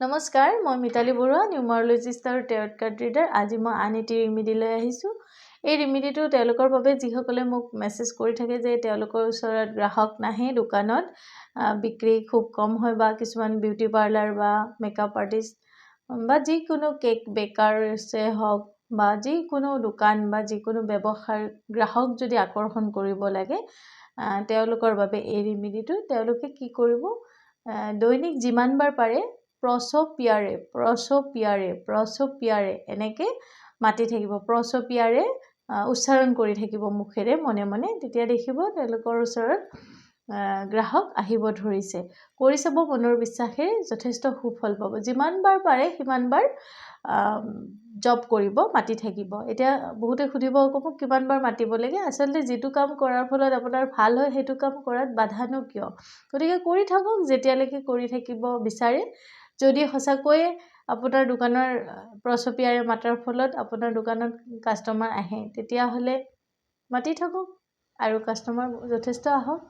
নমস্কাৰ মই মিতালী বৰুৱা নিউমাৰলজিষ্ট আৰু টেৰট কাৰ্ড ৰিডাৰ আজি মই আন এটি ৰিমিডি লৈ আহিছোঁ। এই ৰিমিডিটো তেওঁলোকৰ বাবে যিসকলে মোক মেছেজ কৰি থাকে যে তেওঁলোকৰ ওচৰত গ্ৰাহক নাহে দোকানত বিক্ৰী খুব কম হয় বা কিছুমান বিউটি পাৰ্লাৰ বা মেকআপ আৰ্টিষ্ট বা যিকোনো কেক বেকাৰ্ছে হওক বা যিকোনো দোকান বা যিকোনো ব্যৱসায় গ্ৰাহক যদি আকৰ্ষণ কৰিব লাগে তেওঁলোকৰ বাবে এই ৰিমিডিটো তেওঁলোকে কি কৰিব? দৈনিক যিমানবাৰ পাৰে প্ৰচপিয়াৰে প্ৰচপিয়াৰে প্ৰচপিয়াৰে এনেকৈ মাতি থাকিব প্ৰচপিয়াৰে উচ্চাৰণ কৰি থাকিব মুখেৰে মনে মনে। তেতিয়া দেখিব তেওঁলোকৰ ওচৰত গ্ৰাহক আহিব ধৰিছে। কৰি চাব মনৰ বিশ্বাসেৰে যথেষ্ট সুফল পাব। যিমানবাৰ পাৰে সিমানবাৰ জব কৰিব মাতি থাকিব। এতিয়া বহুতে সুধিব মোক কিমানবাৰ মাতিব লাগে? আচলতে যিটো কাম কৰাৰ ফলত আপোনাৰ ভাল হয় সেইটো কাম কৰাত বাধানো কিয়? গতিকে কৰি থাকক যেতিয়ালৈকে কৰি থাকিব বিচাৰে। যদি সঁচাকৈয়ে আপোনাৰ দোকানৰ প্ৰচপিয়াৰে মাতাৰ ফলত আপোনাৰ দোকানত কাষ্টমাৰ আহে তেতিয়াহ'লে মাতি থাকক আৰু কাষ্টমাৰ যথেষ্ট আহক।